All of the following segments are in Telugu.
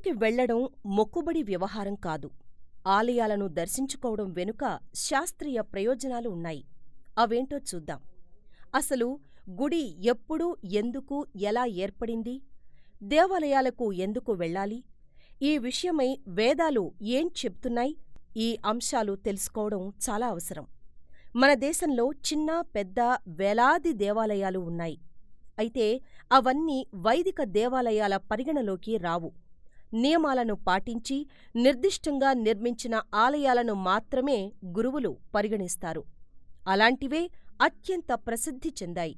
గుడికి వెళ్ళడం మొక్కుబడి వ్యవహారం కాదు. ఆలయాలను దర్శించుకోవడం వెనుక శాస్త్రీయ ప్రయోజనాలు ఉన్నాయి. అవేంటో చూద్దాం. అసలు గుడి ఎప్పుడు ఎందుకు ఎలా ఏర్పడింది? దేవాలయాలకు ఎందుకు వెళ్ళాలి? ఈ విషయమై వేదాలు ఏం చెప్తున్నాయి ఈ అంశాలు తెలుసుకోవడం చాలా అవసరం. మన దేశంలో చిన్న పెద్ద వేలాది దేవాలయాలు ఉన్నాయి. అయితే అవన్నీ వైదిక దేవాలయాల పరిగణలోకి రావు. నియమాలను పాటించి నిర్దిష్టంగా నిర్మించిన ఆలయాలను మాత్రమే గురువులు పరిగణిస్తారు. అలాంటివే అత్యంత ప్రసిద్ధి చెందాయి.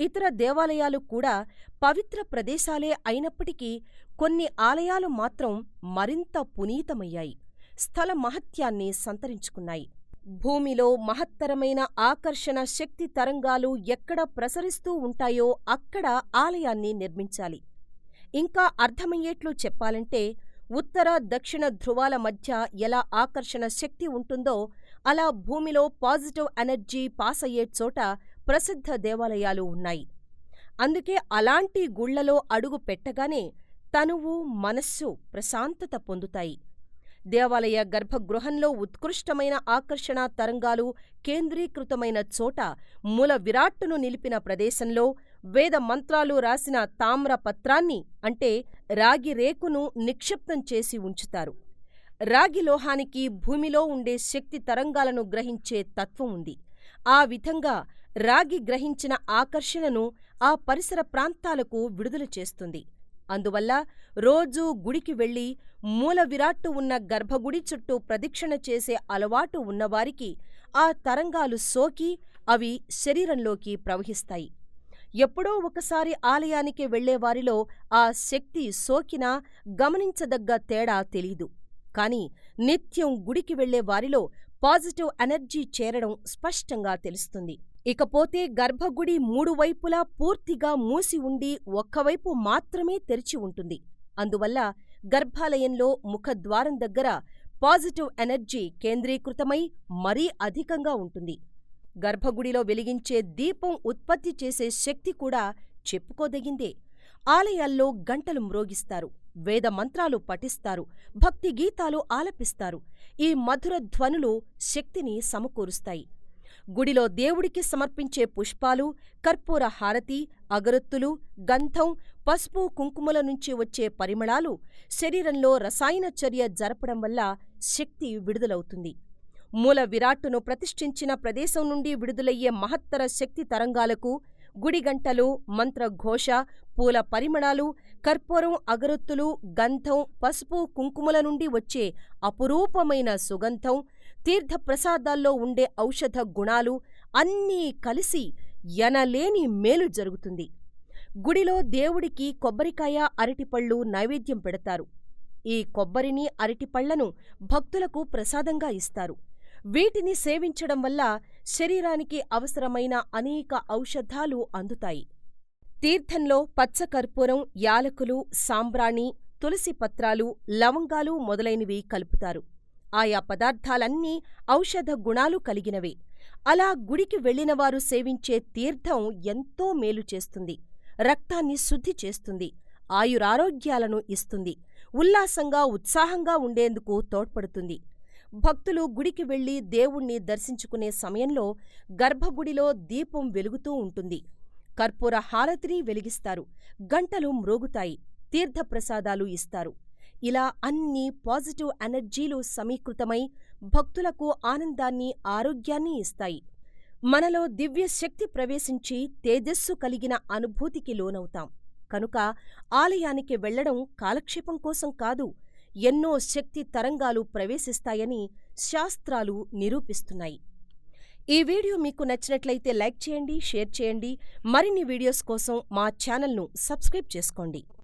ఇతర దేవాలయాలు కూడా పవిత్ర ప్రదేశాలే అయినప్పటికీ కొన్ని ఆలయాలు మాత్రం మరింత పునీతమయ్యాయి. స్థల మహత్యాన్ని సంతరించుకున్నాయి. భూమిలో మహత్తరమైన ఆకర్షణ శక్తి తరంగాలు ఎక్కడ ప్రసరిస్తూ ఉంటాయో అక్కడ ఆలయాన్ని నిర్మించాలి. ఇంకా అర్థమయ్యేట్లు చెప్పాలంటే ఉత్తర దక్షిణ ధృవాల మధ్య ఎలా ఆకర్షణ శక్తి ఉంటుందో అలా భూమిలో పాజిటివ్ ఎనర్జీ పాసయ్యే చోట ప్రసిద్ధ దేవాలయాలు ఉన్నాయి. అందుకే అలాంటి గుళ్ళలో అడుగు పెట్టగానే తనువు మనస్సు ప్రశాంతత పొందుతాయి. దేవాలయ గర్భగృహంలో ఉత్కృష్టమైన ఆకర్షణా తరంగాలు కేంద్రీకృతమైన చోట మూల విరాట్టును నిలిపిన ప్రదేశంలో వేద మంత్రాలు రాసిన తామ్ర పత్రాన్ని అంటే రాగి రేకును నిక్షిప్తం చేసి ఉంచుతారు. రాగి లోహానికి భూమిలో ఉండే శక్తి తరంగాలను గ్రహించే తత్వం ఉంది. ఆ విధంగా రాగి గ్రహించిన ఆకర్షణను ఆ పరిసర ప్రాంతాలకు విడుదల చేస్తుంది. అందువల్ల రోజూ గుడికి వెళ్ళి మూల విరాట్టు ఉన్న గర్భగుడి చుట్టూ ప్రదక్షిణ చేసే అలవాటు ఉన్నవారికి ఆ తరంగాలు సోకి అవి శరీరంలోకి ప్రవహిస్తాయి. ఎప్పుడో ఒకసారి ఆలయానికి వెళ్ళేవారిలో ఆ శక్తి సోకినా గమనించదగ్గ తేడా తెలీదు. కాని నిత్యం గుడికి వెళ్ళే వారిలో పాజిటివ్ ఎనర్జీ చేరడం స్పష్టంగా తెలుస్తుంది. ఇకపోతే గర్భగుడి మూడు వైపులా పూర్తిగా మూసి ఉండి ఒక్కవైపు మాత్రమే తెరిచి ఉంటుంది. అందువల్ల గర్భాలయంలో ముఖద్వారం దగ్గర పాజిటివ్ ఎనర్జీ కేంద్రీకృతమై మరీ అధికంగా ఉంటుంది. గర్భగుడిలో వెలిగించే దీపం ఉత్పత్తి చేసే శక్తి కూడా చెప్పుకోదగిందే. ఆలయాల్లో గంటలు మ్రోగిస్తారు. వేద మంత్రాలు పఠిస్తారు. భక్తి గీతాలు ఆలపిస్తారు. ఈ మధుర ధ్వనులు శక్తిని సమకూరుస్తాయి. గుడిలో దేవుడికి సమర్పించే పుష్పాలు, కర్పూర హారతి, అగరొత్తులు, గంధం, పసుపు కుంకుమల నుంచి వచ్చే పరిమళాలు శరీరంలో రసాయన చర్య జరపడం వల్ల శక్తి విడుదలవుతుంది. మూల విరాట్టును ప్రతిష్ఠించిన ప్రదేశం నుండి విడుదలయ్యే మహత్తర శక్తి తరంగాలకు గుడిగంటలు మంత్రఘోష, పూల పరిమళాలు, కర్పూరం, అగరొత్తులు, గంధం, పసుపు కుంకుమల నుండి వచ్చే అపురూపమైన సుగంధం, తీర్థప్రసాదాల్లో ఉండే ఔషధ గుణాలు అన్నీ కలిసి ఎనలేని మేలు జరుగుతుంది. గుడిలో దేవుడికి కొబ్బరికాయ, అరటిపళ్ళు నైవేద్యం పెడతారు. ఈ కొబ్బరిని, అరటిపళ్ళను భక్తులకు ప్రసాదంగా ఇస్తారు. వీటిని సేవించడం వల్ల శరీరానికి అవసరమైన అనేక ఔషధాలు అందుతాయి. తీర్థంలో పచ్చకర్పూరం, యాలకులు, సాంబ్రాణి, తులసి పత్రాలు, లవంగాలు మొదలైనవి కలుపుతారు. ఆయా పదార్థాలన్నీ ఔషధ గుణాలు కలిగినవే. అలా గుడికి వెళ్ళినవారు సేవించే తీర్థం ఎంతో మేలు చేస్తుంది. రక్తాన్ని శుద్ధి చేస్తుంది. ఆయురారోగ్యాలను ఇస్తుంది. ఉల్లాసంగా ఉత్సాహంగా ఉండేందుకు తోడ్పడుతుంది. భక్తులు గుడికి వెళ్ళి దేవుణ్ణి దర్శించుకునే సమయంలో గర్భగుడిలో దీపం వెలుగుతూ ఉంటుంది. కర్పూర హారతిని వెలిగిస్తారు. గంటలు మ్రోగుతాయి. తీర్థప్రసాదాలు ఇస్తారు. ఇలా అన్ని పాజిటివ్ ఎనర్జీలు సమీకృతమై భక్తులకు ఆనందాన్ని, ఆరోగ్యాన్ని ఇస్తాయి. మనలో దివ్య శక్తి ప్రవేశించి తేజస్సు కలిగిన అనుభూతికి లోనవుతాం. కనుక ఆలయానికి వెళ్ళడం కాలక్షేపం కోసం కాదు, ఎన్నో శక్తి తరంగాలు ప్రవేశిస్తాయని శాస్త్రాలు నిరూపిస్తున్నాయి. ఈ వీడియో మీకు నచ్చినట్లయితే లైక్ చేయండి, షేర్ చేయండి. మరిన్ని వీడియోస్ కోసం మా ఛానల్ను సబ్స్క్రైబ్ చేసుకోండి.